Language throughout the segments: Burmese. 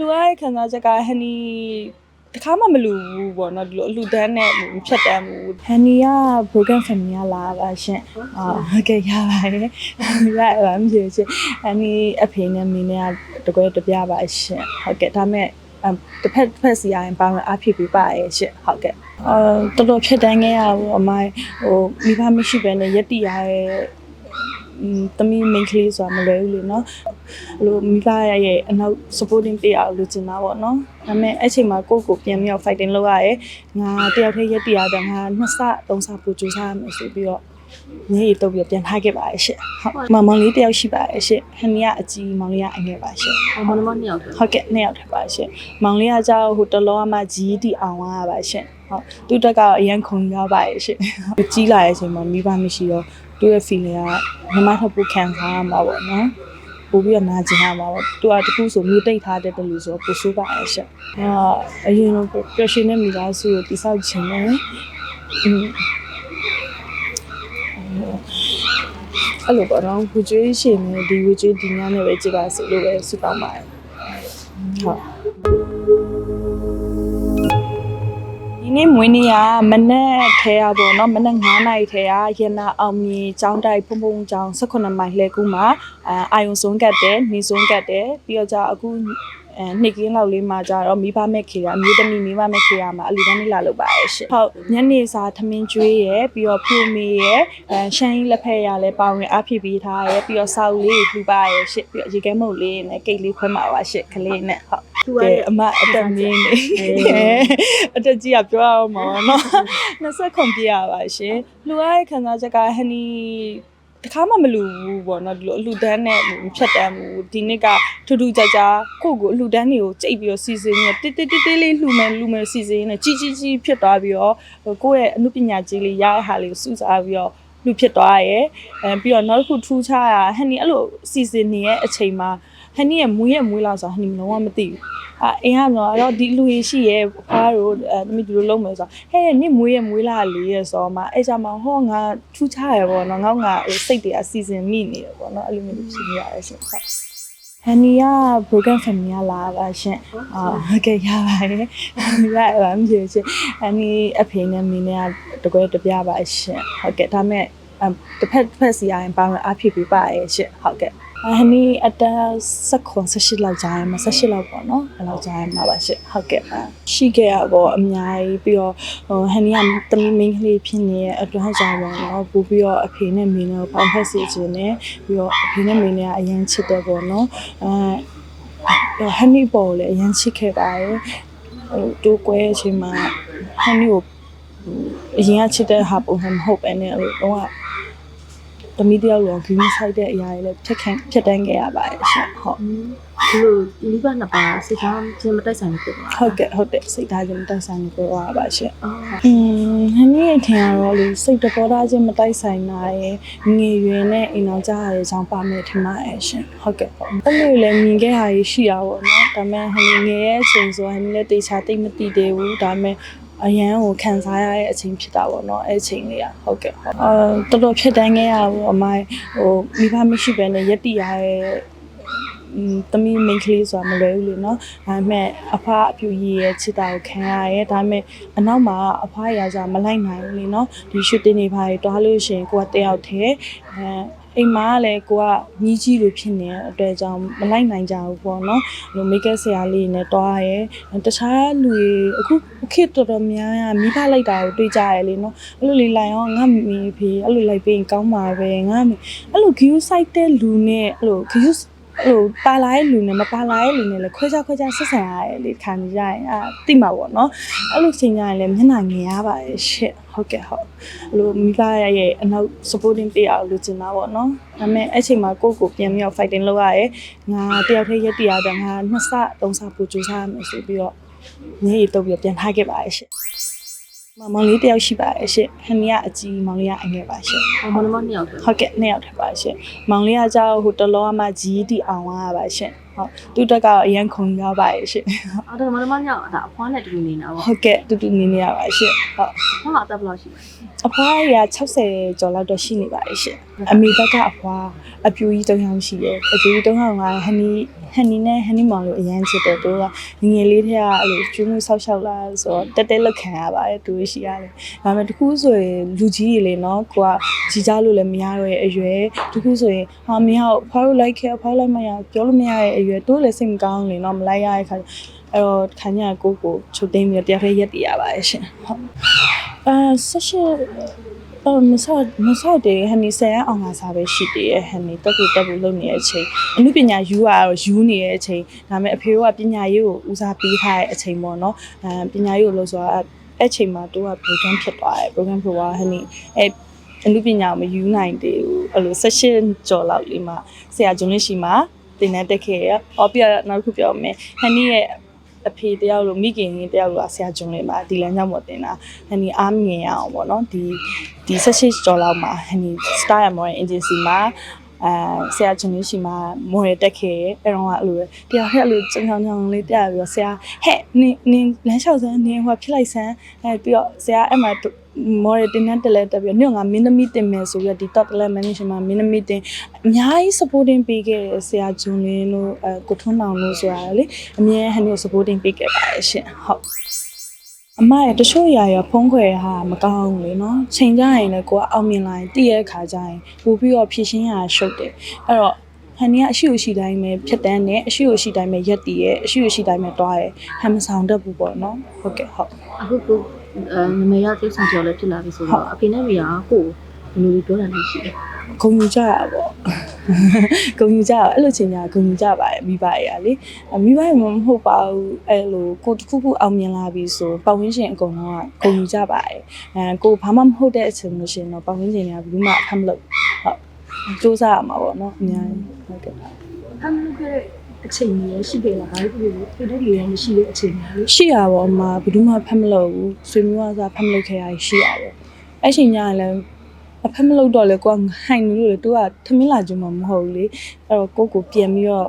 လူရတဲ့ခံစားချက်ကဟန်နီတခါမှမလူဘူးပေါ့နော်ဒီလိုအလူတန်းနဲ့မဖြတ်တန်းဘူးဟန်နီက broken family ကလာပါရှင်အာဟုတ်ကဲ့ရပါတယ်ဟန်နီကအဲ့ဒါမဖြစ်ရှင်ဟန်နီအဖေနဲ့မင်းနဲ့ကတကွဲတပြပါရှင်ဟုတ်ကဲ့ဒါမဲ့အမ်တစ်ဖက်တစ်ဖက်စီရရင်ပါဝင်အားဖြစ်ပြီးပါရဲ့ရှင်ဟုတ်ကဲ့အာတော်တော်ဖြတ်တန်းခဲ့ရဘူးအမိုင်းဟိုမိဘမရှိဘဲနဲ့ရက်တီရရဲ့ သမီး main ကလေးဆိုတာမလွယ်ဘူးလေနော်အဲ့လိုမိဘရဲ့အနောက် supporting ပေးအောင်လိုချင်တာပေါ့နော်ဒါပေမဲ့အဲ့ချိန်မှာကိုယ့်ကိုပြန်ပြီးတော့ fighting လုပ်ရတယ်ငါတယောက်တည်းရက်တရားတော့ငါနှစ်ဆသုံးဆပူကြိုးစားရမယ်ဆိုပြီးတော့ညရေတုပ်ပြီးပြန်ထားခဲ့ပါရဲ့ရှင့်ဟုတ်မောင်မောင်လေးတယောက်ရှိပါရဲ့ရှင့်ဟန်နီကအကြီးမောင်လေးကအငယ်ပါရှင့်မောင်မောင်နှစ်ယောက်ဟုတ်ကဲ့နှစ်ယောက်ထပ်ပါရှင့်မောင်လေးကကြောက်ဟိုတလောအမကြီးတီအောင်ရပါရှင့်ဟုတ်သူတက်ကတော့အရန်ခုံရပါရဲ့ရှင့်ကြီးလာရဲ့ချိန်မှာမိဘမရှိတော့ သူ့ရဲ့ feeling ကမမထပ်ဖို့ခံစားရမှာပေါ့နော်ပို့ပြီးတော့နာကျင်ရမှာပေါ့သူကတခုဆိုမြို့တိတ်ထားတဲ့တလူဆိုပိုဆိုးပါရဲ့ရှင့်အာအရင်တော့ pressure နဲ့မိသားစုကိုတိဆောက်ခြင်းနဲ့อืมအဲ့လိုပေါ့နော်ဝကြွေးရှင်နဲ့ဒီဝကြွေးဒီညနဲ့ပဲကြည့်ပါစေလို့ပဲဆုတောင်းပါတယ်ဟုတ် ဒီနေ့မွေးနေ့ကမနက်ထဲရပေါ့နော်မနက်9နာရီထဲရရနာအောင်မြေကျောင်းတိုက်ဖုံဖုံကျောင်း18မိုင်လှဲကူးမှာအာအာယုံစုံကတ်တယ်နေစုံကတ်တယ်ပြီးတော့じゃအခု အဲနှစ်ကင်းလောက်လေးမှာကြတော့မိဘမဲ့ခေကအမျိုးသမီးမိဘမဲ့ခေကမှာအလူတန်းလေးလာလုပ်ပါရဲ့ရှင့်ဟုတ်ညနေစာထမင်းကျွေးရယ်ပြီးတော့ဖူမီရယ်အဲရှမ်းကြီးလက်ဖက်ရလည်းပါဝင်အဖြစ်ပြီးထားရယ်ပြီးတော့စောက်လေးလှူပါရဲ့ရှင့်ပြီးတော့ရေခဲမုတ်လေးနဲ့ကိတ်လေးခွဲမှာပါရှင့်ကလေးနဲ့ဟုတ်သူကဲကအမအတက်မင်းနေအတက်ကြီးကပြောရအောင်ပါနော်20ခွန်ပြရပါရှင်လူရတဲ့ခံစားချက်ကဟန်နီ တခါမှမလူဘူးပေါ့နော်ဒီလိုအလူတန်းနဲ့မဖြတ်တန်းဘူးဒီနှစ်ကထူးထူးခြားခြားကိုယ့်ကိုအလူတန်းတွေကိုကြိတ်ပြီးတော့စီစဉ်နေတိတိတိတိလေးလှူမယ်လှူမယ်စီစဉ်နေကြီးကြီးကြီးဖြစ်သွားပြီးတော့ကိုယ့်ရဲ့အမှုပညာကြီးလေးရတဲ့ဟာလေးကိုစုစားပြီးတော့လူဖြစ်သွားရဲအဲပြီးတော့နောက်တစ်ခုထူးခြားတာဟန်နီအဲ့လိုစီစဉ်နေရဲ့အချိန်မှာ ဟန်နီရဲ့မွေးရဲ့မွေးလာဆိုတာဟန်နီလုံးဝမသိဘူးအာအင်းကတော့အဲ့တော့ဒီလူကြီးရှိရဲ့ဖွားတို့အဲသမီးဒီလိုလုပ်မယ်ဆိုတော့ဟဲ့နင့်မွေးရမွေးလာလေးရဲ့ဆိုတော့မှအဲ့ကြမှာဟောငါထူးခြားရပေါ့နော်ငေါငါဟိုစိတ်တွေအစီအစဉ်မိနေတယ်ပေါ့နော်အဲ့လိုမျိုးဖြစ်နေရတယ်ရှင်ဟုတ်ဟန်နီက broken family ကလာပါရှင်အာဟုတ်ကဲ့ရပါတယ်ဟန်နီကအဲ့ဒါမဖြစ်ရှင်ဟန်နီအဖေနဲ့မင်းနဲ့ကတကွဲတပြပါရှင်ဟုတ်ကဲ့ဒါမဲ့အမ်တစ်ဖက်တစ်ဖက်စီရရင်ပါဝင်အားဖြစ်ပြီးပါရဲ့ရှင်ဟုတ်ကဲ့ ဟန်နီအတက်ဆက်ခွန်ဆက်ရှိလောက်ကြာရင်မဆက်ရှိလောက်ပေါ့နော်အဲ့လောက်ကြာရင်မှာပါရှင့်ဟုတ်ကဲ့ပါရှိခဲ့ရပေါ့အများကြီးပြီးတော့ဟိုဟန်နီကတမီးမင်းကလေးဖြစ်နေတဲ့အတွက်ကြောင့်ပေါ့နော်ပို့ပြီးတော့အဖေနဲ့မင်းနဲ့ပေါင်းဖက်စီခြင်းနဲ့ပြီးတော့အဖေနဲ့မင်းနဲ့ကအရင်ချစ်တယ်ပေါ့နော်အဲဟန်နီပေါ်လည်းအရင်ချစ်ခဲ့ပါတယ်ဟိုတိုးကွဲအချိန်မှာဟန်နီကိုအရင်ကချစ်တဲ့ဟာပုံစံမဟုတ်ပဲနဲ့အဲ့လိုတော့ တမီးတယောက်ရော green side တဲ့အရာတွေလည်းဖြတ်ခံဖြတ်တန်းခဲ့ရပါတယ်ရှင်ဟုတ်ဒီလိုမိဘနှစ်ပါးစိတ်ထားချင်းမတိုက်ဆိုင်ဘူးဖြစ်သွားဟုတ်ကဲ့ဟုတ်တယ်စိတ်ထားခြင်းမတိုက်ဆိုင်ဘူးပြောရပါရှင်အော်။อืมဟန်နီရဲ့ထင်ရတော့လေစိတ်တပေါ်ထားခြင်းမတိုက်ဆိုင်တာရယ်ငယ်ရွယ်နဲ့အိမ်အောင်ကြားရတဲ့အကြောင်းပါမယ်ထင်ပါရဲ့ရှင်။ဟုတ်ကဲ့ပေါ့။အဲ့လိုလည်းမြင်ခဲ့ရရရှိရပါတော့နော်။ဒါပေမဲ့ဟန်နီငယ်ရဲ့အချိန်ဆိုဟန်နီလည်းတေချာတိတ်မသိသေးဘူး။ဒါပေမဲ့ အရန်ကိုခံစားရတဲ့အချိန်ဖြစ်တာပေါ့နော်အဲ့ချိန်လေးอ่ะဟုတ်ကဲ့ဟုတ်အာတော်တော်ဖြစ်တန်းခဲ့ရဘူးအမိုင်ဟိုမိဘမရှိဘဲနဲ့ရက်တိရရဲ့သမီးမိန်းကလေးဆိုတာမလွယ်ဘူးလေနော်ဒါပေမဲ့အဖအပြူကြီးရဲ့ချစ်တာကိုခံရရဲဒါပေမဲ့အနောက်မှာအဖရာစာမလိုက်နိုင်ဘူးလေနော်ဒီရှူတင်နေပါရီတွားလို့ရှင်ကိုကတယောက်တည်းအဲ အိမ်မှာကလည်းကိုကညီးကြီးလိုဖြစ်နေတဲ့အတွက်ကြောင့်မလိုက်နိုင်ကြဘူးပေါ့နော်ဟိုမိတ်ကပ်ဆရာလေးနဲ့တွားရဲတခြားလူတွေအခုခေတ်တော်တော်များများမိဖလိုက်တာကိုတွေ့ကြရလေနော်အဲ့လိုလေးလိုက်အောင်ငါမိဖေအဲ့လိုလိုက်ပြီးရင်ကောင်းပါပဲငါမိအဲ့လို view site တဲ့လူနဲ့အဲ့လို view အဲ့လိုပါလာတဲ့လူနဲ့မပါလာတဲ့လူနဲ့လည်းခွဲခြားခွဲခြားဆက်ဆံရတယ်လေခံကြရရင်အာတိမှာပေါ့နော်အဲ့လိုချိန်ကြရင်လည်းမျက်နှာငယ်ရပါတယ်ရှင့်ဟုတ်ကဲ့ဟုတ်အဲ့လိုမိဘရဲ့အနောက် supporting ပေးအောင်လုပ်ချင်တာပေါ့နော်ဒါပေမဲ့အဲ့ချိန်မှာကိုယ့်ကိုပြန်ပြီးတော့ fighting လုပ်ရတယ်ငါတယောက်တည်းရက်တည်ရတယ်ငါနှစ်ဆသုံးဆပူကြိုးစားရမယ်ဆိုပြီးတော့ညရီတော့ပြီးတော့ပြန်ထားခဲ့ပါတယ်ရှင့် မမောင်လေးတယောက်ရှိပါတယ်ရှင့်ဟန်နီကအကြီးမောင်လေးကအငယ်ပါရှင့်အမနမနှစ်ယောက်တည်းဟုတ်ကဲ့နှစ်ယောက်ထပ်ပါရှင်မောင်လေးကကြောက်ဟိုတလောကမှကြီးတီအောင်ရပါရှင်ဟုတ်သူတက်ကတော့အရန်ခုံရပါရဲ့ရှင်အော်ဒါမနမနှစ်ယောက်ဒါအဖွားနဲ့တူတူနေတာပေါ့ဟုတ်ကဲ့တူတူနေနေရပါရှင်ဟုတ်အဖွားကအသက်ဘယ်လောက်ရှိလဲအဖွားရ60ကျော်လောက်တော့ရှိနေပါရဲ့ရှင်အမေဘက်ကအဖွားအပြူကြီး၃ယောက်ရှိတယ်အပြူကြီး၃ယောက်ကဟန်နီ ဟဟန်နီနဲ့ဟန်နီမောင်လို့အရန်ချစ်တယ်သူကငငယ်လေးတည်းကအဲ့လိုကျွေးမှုဆောက်ရှောက်လာဆိုတော့တက်တက်လက်ခံရပါတယ်သူရှိရတယ်ဒါပေမဲ့တခုဆိုရင်လူကြီးတွေလေနော်ကိုကကြီးကြလို့လည်းမရတော့ရဲ့အရွယ်တခုဆိုရင်ဟာမင်းကဖောက်လိုက်ခဲ့ဖောက်လိုက်မရပြောလို့မရရဲ့အရွယ်တိုးလည်းစိတ်မကောင်းလေနော်မလိုက်ရတဲ့ခါအဲ့တော့ခါညာကိုကိုချုပ်သိမ်းပြီးတရားဖဲရက်တည်ရပါတယ်ရှင်ဟုတ်အဲဆက်ရှိ အမဆော့မဆော့တယ်ဟန်နီဆယ်အောင်လာစားပဲရှိတယ်ရဲ့ဟန်နီတက်ကူတက်ဘူးလုပ်နေတဲ့အချိန်အမှုပညာယူရတော့ယူနေတဲ့အချိန်ဒါပေမဲ့အဖေကပညာရေးကိုဦးစားပေးထားတဲ့အချိန်ပေါ့နော်အဲပညာရေးကိုလို့ဆိုတာအဲ့ချိန်မှာသူက program ဖြစ်သွားတယ် program ဖြစ်သွားဟန်နီအဲအမှုပညာကိုမယူနိုင်သေးဘူးအဲ့လို session ကြော်လောက်လေးမှာဆရာဂျွန်လင်းရှိမှာတင်တဲ့တက်ခဲ့ရအော်ပြနောက်တစ်ခုပြောမယ်ဟန်နီရဲ့ အဖေတယောက်လိုမိခင်ကြီးတယောက်လိုဆရာဂျွန်လေးမှာဒီလမ်းကြောင်းပေါ်တင်တာဟန်နီအားမြင်ရအောင်ပေါ့နော်ဒီဒီဆက်ရှိကျော်လောက်မှာဟန်နီ Star and More Agency မှာ အဲဆရာဂျွန်လေးရှိမှာမော်ရတက်ခဲ့အဲ့တော့ကအဲ့လိုပဲတရားဟဲ့အဲ့လိုချောင်းချောင်းချောင်းလေးတက်ပြီးတော့ဆရာဟဲ့နင်နင်လမ်းလျှောက်စမ်းနင်ဟိုဖြစ်လိုက်စမ်းအဲပြီးတော့ဆရာအဲ့မှာမော်ရတင်တဲ့တက်လက်တက်ပြီးတော့ညငါမင်းသမီးတင်မယ်ဆိုပြီးတော့ဒီ top level management မှာမင်းသမီးတင်အများကြီး supporting ပေးခဲ့တယ်ဆရာဂျွန်လင်းတို့အဲကိုထွန်းနောင်တို့ဆိုတာလေအမြဲဟန်တို့ supporting ပေးခဲ့ပါတယ်ရှင်ဟုတ် အမရဲ့တချို့ຢာရဖုံးခွဲဟာမကောင်းဘူးလေနော်ချိန်ကြရင်လည်းကိုကအောင်မြင်လာရင်တည့်ရဲ့ခါကျရင်ပို့ပြီးတော့ဖြည့်ရှင်းရရှုပ်တယ်အဲ့တော့ဟန်နီကအရှိကိုရှိတိုင်းပဲဖြတ်တန်းတယ်အရှိကိုရှိတိုင်းပဲရက်တည်ရဲ့အရှိကိုရှိတိုင်းပဲတွားရဲ့ဟန်မဆောင်တတ်ဘူးပေါ့နော်ဟုတ်ကဲ့ဟုတ်အခုကိုအဲနမရတိဆောင်ကျော်လည်းဖြစ်လာပြီဆိုတော့အဖေနဲ့မိကကို ဘယ်လိုပြောတာလဲရှိတယ်ဂုံယူကြရပေါ့ဂုံယူကြရအဲ့လိုချိန်ညာဂုံယူကြပါတယ်မိဘတွေကလေအမိဘတွေမဟုတ်ပါဘူးအဲ့လိုကိုတစ်ခုခုအောင်မြင်လာပြီဆိုပတ်ဝန်းကျင်အကုန်လုံးကဂုံယူကြပါတယ်အဲကိုဘာမှမဟုတ်တဲ့အချိန်လို့ရှိရင်တော့ပတ်ဝန်းကျင်တွေကဘယ်သူမှအမလို့ဟုတ်စူးစမ်းရမှာပေါ့နော်အများကြီးဟုတ်ကဲ့ဖမ်းလို့ခဲ့တဲ့အချိန်ကြီးရှိခဲ့လားဒါပေမဲ့ဒီတဲ့လူရမရှိတဲ့အချိန်ကြီးရှိရပါအမဘယ်သူမှဖတ်မလို့ဘူးဆွေမျိုးကစားဖတ်မလို့ခဲ့ရရှိရပါအဲ့ချိန်ညာလည်း အဖက်မလို့တော့လေကိုကဟိုင်လို့လေသူကထမင်းလာကြမှာမဟုတ်ဘူးလေအဲ့တော့ကိုကိုပြန်ပြီးတော့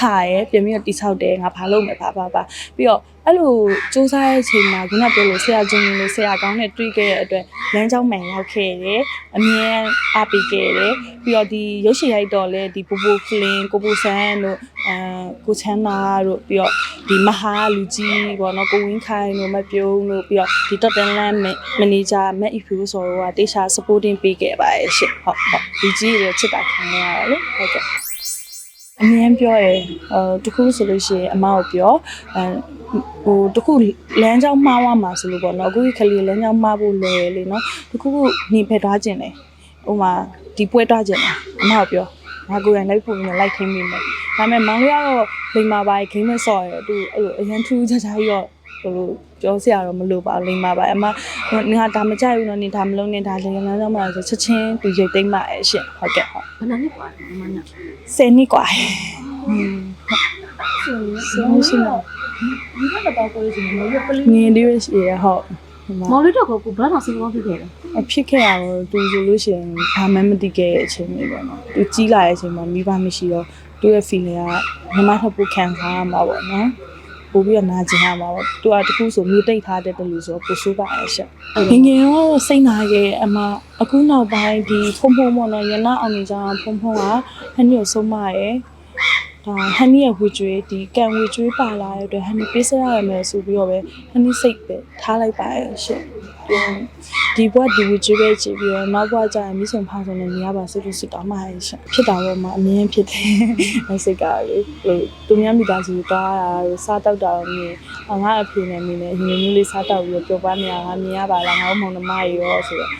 ထားရဲပြန်ပြီးတော့တိဆောက်တယ်ငါဘာလုပ်မယ်ဘာဘာဘာပြီးတော့အဲ့လိုစူးစမ်းတဲ့အချိန်မှာခုနပြောလို့ဆရာကျင်းလို့ဆရာကောင်းနဲ့တွေ့ခဲ့တဲ့အတွက်လမ်းကြောင်းမှန်ရောက်ခဲ့တယ်အမြဲအားပေးခဲ့တယ်ပြီးတော့ဒီရုပ်ရှင်ရိုက်တော့လေဒီပူပူဖလင်ကိုပူဆန်းတို့အဲကိုချမ်းနာတို့ပြီးတော့ဒီမဟာလူကြီးပေါ့နော်ကိုဝင်းခိုင်တို့မပြုံးတို့ပြီးတော့ဒီ Tottenham မန်နေဂျာမက်အီဖူဆိုတော့တေချာ supporting ပေးခဲ့ပါရဲ့ရှင့်ဟုတ်ဟုတ်ဒီကြီးတွေချစ်တာခံရရတယ်လေဟုတ်ကဲ့ အမြင်ပြောရယ်အဲတခုဆိုလို့ရှိရင်အမကိုပြောအဲဟိုတခုလမ်းကြောင်းမှားသွားမှာဆိုလို့ပေါ့နော်အခုခလီလမ်းကြောင်းမှားဖို့လွယ်လေနော်တခုခုနေဖက်ထားခြင်းလေဟိုမှာဒီပွဲထားခြင်းလေအမကိုပြောငါကိုယ်တိုင်လိုက်ဖို့နဲ့လိုက်ထိမ့်မိမယ်ဒါပေမဲ့မောင်လေးကတော့လိမ္မာပါဂိမ်းမဆော့ရယ်သူအဲ့လိုအရန်ထူးခြားခြားကြီးတော့ ဟိုလိုပြောစရာတော့မလိုပါဘူးလိမ္မာပါအမငါဒါမကြိုက်ဘူးနော်နေဒါမလုံးနဲ့ဒါလေလမ်းကြောင်းမှာဆိုချက်ချင်းသူရိတ်သိမ့်ပါရဲ့ရှင့်ဟုတ်ကဲ့ဟုတ် ဘယ်နှစ်ပါလဲမနက် 10နှစ်กว่าอืม ဆိုရင် ဆင်းရှိတော့ ဒီကတော့ကိုယ်စီမလို့ပလီ ငင်းလေးရရှိရဟုတ်ဟိုမှာ မော်လေးတော့ကိုဘယ်တော့ဆင်းကောင်းဖြစ်ခဲ့လဲ အဖြစ်ခဲ့ရတော့သူဆိုလို့ရှိရင်ဘာမှမသိခဲ့တဲ့အချိန်မျိုးပေါ့နော်သူကြီးလာတဲ့အချိန်မှာမိဘမရှိတော့သူ့ရဲ့ feeling ကညီမထပ်ဖို့ခံစားရမှာပေါ့နော် ပို့ပြီးတော့နာကျင်ရမှာပေါ့သူကတခုဆိုမြေတိတ်ထားတဲ့တလူဆိုပို့ဆိုးပါရဲ့ရှက်ငငယ်တော့စိတ်နာခဲ့အမအခုနောက်ပိုင်းဒီဖုံဖုံပေါ့နော်ရနာအောင်နေကြဖုံဖုံကဟန်နီကိုဆုံးမရဲ့ဒါဟန်နီရဲ့ဝေကျွေးဒီကံဝေကျွေးပါလာတဲ့အတွက်ဟန်နီပေးစရရမယ်ဆိုပြီးတော့ပဲဟန်နီစိတ်ပဲထားလိုက်ပါရဲ့ရှက် ဒီဘွားဒီဝေကျွေးပဲကြည့်ပြီးတော့နောက်ဘွားကျရင်မိဆုံးဖောင်းဆုံးနဲ့နေရပါစို့လို့စစ်တော်မှာရဲ့ရှက်ဖြစ်တာတော့မှအမြင်ဖြစ်တယ်အဲ့စိတ်ကလေဟိုသူများမိသားစုသွားတာတို့စားတောက်တာတော့မြင်ငါအဖေနဲ့မိနဲ့အရင်မျိုးလေးစားတောက်ပြီးတော့ပျော်ပါနေရငါမြင်ရပါလားငါ့မောင်နှမရေရောဆိုတော့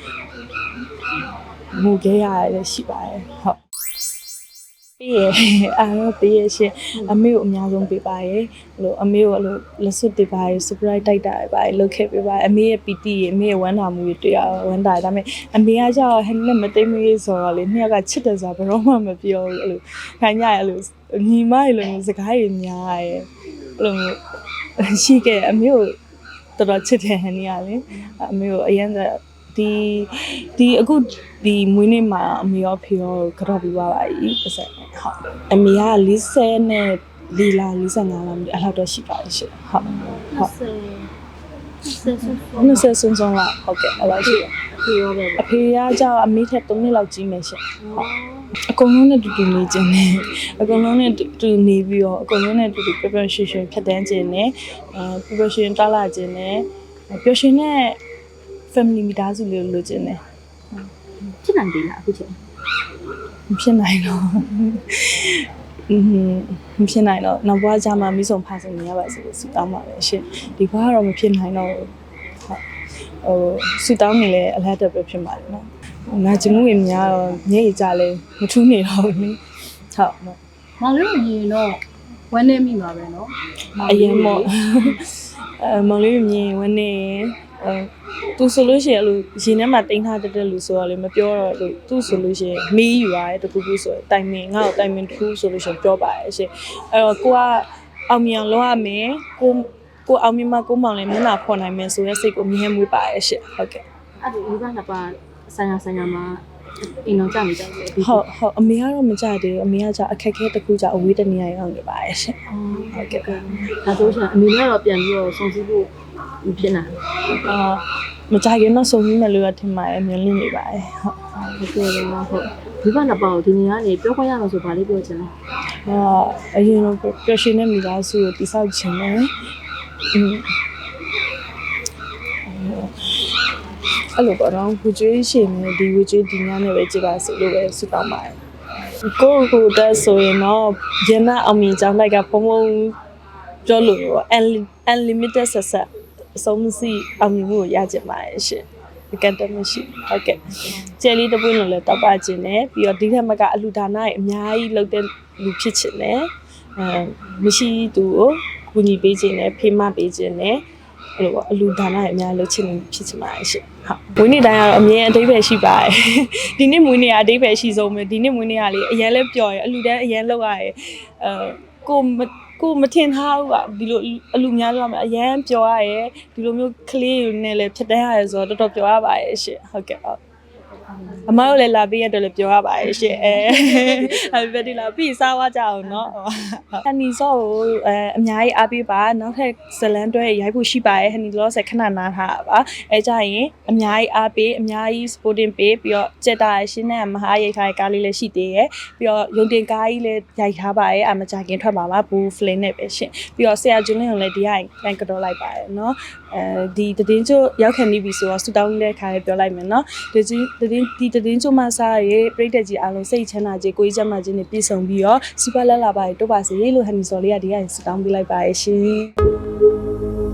ငိုခဲ့ရတယ်ရှိပါတယ်ဟုတ် ပေးရအားတော့ပေးရရှင်အမေကိုအများဆုံးပေးပါရဲ့ဟိုအမေကိုအဲ့လိုလက်စွပ်တွေပါရ surprise တိုက်တာတွေပါရလုပ်ခဲ့ပေးပါအမေရဲ့ပီတီရဲ့အမေရဲ့ဝမ်းသာမှုတွေတွေ့ရဝမ်းသာတယ်ဒါပေမဲ့အမေကကြောက်ဟန်နဲ့မသိမရေးဆိုတော့လေနှစ်ယောက်ကချစ်တယ်ဆိုတာဘယ်တော့မှမပြောဘူးအဲ့လိုခံရရအဲ့လိုညီမရေလိုမျိုးစကားတွေများရဲအဲ့လိုမျိုးရှိခဲ့အမေကိုတော်တော်ချစ်တယ်ဟန်နီကလေအမေကိုအရင်က ဒီဒီအခုဒီမွေးနေ့မှာအမေရောဖေရောကတော့ပြီးသွားပါပြီပတ်စံဟုတ်အမေက40နဲ့လီလာ45လားမသိအဲ့လောက်တော့ရှိပါရဲ့ရှင်ဟုတ်ဟုတ်ဆယ်ဆက်ဆက်20စွန်းစွန်းလောက်ဟုတ်ကဲ့အဲ့လိုရှိတယ်ဖြေရောပဲအဖေကကြောင့်အမေထက်3နှစ်လောက်ကြီးမယ်ရှင်အကုန်လုံးနဲ့တူတူနေခြင်းနဲ့အကုန်လုံးနဲ့တူတူနေပြီးတော့အကုန်လုံးနဲ့တူတူပျော်ပျော်ရွှင်ရွှင်ဖြတ်တန်းခြင်းနဲ့အဲပျော်ပျော်ရွှင်တောလာခြင်းနဲ့ပျော်ရွှင်တဲ့ family မိသားစုလေးလိုချင်တယ်ဖြစ်နိုင်သေးလားအခုချိန်မဖြစ်နိုင်တော့အင်းမဖြစ်နိုင်တော့နောက်ဘွားကြမှာမိဆုံးဖာဆုံးနေရပါစေလို့ဆုတောင်းပါမယ်ရှင်ဒီဘွားကတော့မဖြစ်နိုင်တော့ဟုတ်ဟိုဆုတောင်းနေလဲအလတ်တက်ပဲဖြစ်ပါတယ်နော်ငါကျင်မှုဝင်များတော့ညိကြလဲမထူးနေတော့ဘူးလေဟုတ်မောင်လေးရင်တော့ဝမ်းနေမိပါပဲနော်အရင်ပေါ့ အဲမောင်လေးမြင်ဝင်နေအဲသူဆိုလို့ရှိရင်အဲ့လိုရင်ထဲမှာတင်ထားတတ်တဲ့လူဆိုတော့လေမပြောတော့လို့သူဆိုလို့ရှိရင်မေးယူရတယ်တခုခုဆိုရင်တိုင်မင်ငါ့ကိုတိုင်မင်တခုဆိုလို့ရှိရင်ပြောပါတယ်ရှင်အဲ့တော့ကိုကအောင်မြင်အောင်လုပ်ရမယ်ကိုကိုအောင်မြင်မှကိုမောင်လည်းမျက်နှာဖော်နိုင်မယ်ဆိုရဲစိတ်ကိုမြင်မွေးပါတယ်ရှင်ဟုတ်ကဲ့အဲ့ဒီဒီကနှစ်ပါဆိုင်ရာဆိုင်ရာမှာ အိမ်တော်ကြနေကြတယ်ဒီ ဟုတ်ဟုတ်အမေကတော့မကြသေးဘူးအမေကじအခက်အခဲတစ်ခုじအဝေးတနေရာရောက်နေပါတယ်ရှင် ဟုတ်ကဲ့ဒါဆိုရှင်အမေကတော့ပြန်ပြီးတော့ဆုံးစည်းဖို့ဖြစ်နိုင် အာမကြခင်တော့စုံပြီးမယ်လို့ထင်ပါတယ်မျှော်လင့်နေပါတယ်ဟုတ် ဟုတ်ကဲ့ပါဟုတ်ဒီကနှစ်ပါကိုဒီနေရာနေပြောခွင့်ရလို့ဆိုဗာလေးပြောချင်တယ် အာအရင်တော့ပျော်ရွှင်တဲ့မိသားစုကိုတိဆောက်ခြင်းနဲ့อื အဲ့လိုပေါ့နော်ဝကြွေးရှင်နေဒီဝကြွေးဒီညနဲ့ပဲကြည့်ပါစေလို့ပဲဆုတောင်းပါတယ်ကိုယ့်ကိုယ်တက်ဆိုရင်တော့ရန်နာအောင်မြင်ကြောင်းလိုက်ကဖုံဖုံပြောလို့ပေါ့ unlimited ဆက်ဆက်အဆုံးမရှိအောင်မြင်မှုကိုရကြပါတယ်ရှင်အကန့်အသတ်မရှိဟုတ်ကဲ့ကျယ်လေးတစ်ပွင့်လုံးလည်းတောက်ပါခြင်းနဲ့ပြီးတော့ဒီထက်မကအလူဒါနရဲ့အများကြီးလုပ်တဲ့လူဖြစ်ခြင်းနဲ့အဲမရှိသူကိုကူညီပေးခြင်းနဲ့ဖေးမပေးခြင်းနဲ့အဲ့လိုပေါ့အလူဒါနရဲ့အများကြီးလုပ်ခြင်းဖြစ်ချင်ပါတယ်ရှင် ဟုတ်မွေးနေ့တိုင်းကတော့အမြဲအတိတ်ပဲရှိပါတယ်ဒီနေ့မွေးနေ့ကအတိတ်ပဲရှိဆုံးပဲဒီနေ့မွေးနေ့ကလေအရင်လဲပျော်ရအလူတန်းအရင်လောက်ရရအဲကိုမကိုမထင်ထားဘူးကဒီလိုအလူများလောက်မှာအရင်ပျော်ရရဒီလိုမျိုးကလေးတွေနဲ့လည်းဖြစ်တန်းရရဆိုတော့တော်တော်ပျော်ရပါတယ်ရှင်ဟုတ်ကဲ့ဟုတ် အမတို့လည်းလာပေးရတော့လည်းပြောရပါတယ်ရှင်အဲ happy birthday လာပြီးစားသွားကြအောင်เนาะဟန်နီဆော့ကိုအဲအများကြီးအားပေးပါနောက်ထပ်ဇလန်တွဲရိုက်ဖို့ရှိပါတယ်ဟန်နီလောဆယ်ခဏနားထားတာပါအဲကြရင်အများကြီးအားပေးအများကြီး supporting ပေးပြီးတော့ကြက်တာရှင်းတဲ့မဟာရိတ်ထားတဲ့ကားလေးလည်းရှိသေးရဲ့ပြီးတော့ရုံတင်ကားကြီးလည်းရိုက်ထားပါတယ်အမကြခင်ထွက်ပါပါဘူဖလင်းနဲ့ပဲရှင်ပြီးတော့ဆရာကျွန်းလင်းကိုလည်းဒီရိုက်ကန်ကတော့လိုက်ပါတယ်เนาะ အဲဒီတည်င်းချို့ရောက်ခံနေပြီဆိုတော့ဆူတောင်းနေတဲ့ခါလေးပြောလိုက်မယ်နော်တည်င်းတည်င်းဒီတည်င်းချို့မှစားရပြိတ္တကြီးအားလုံးစိတ်ချမ်းသာခြင်းကိုယ်ကျမ်းမာခြင်းနဲ့ပြည့်စုံပြီးတော့စီပါလက်လာပါတို့ပါစေလို့ဟန်နီစော်လေးကဒီကဆူတောင်းပေးလိုက်ပါရဲ့ရှင်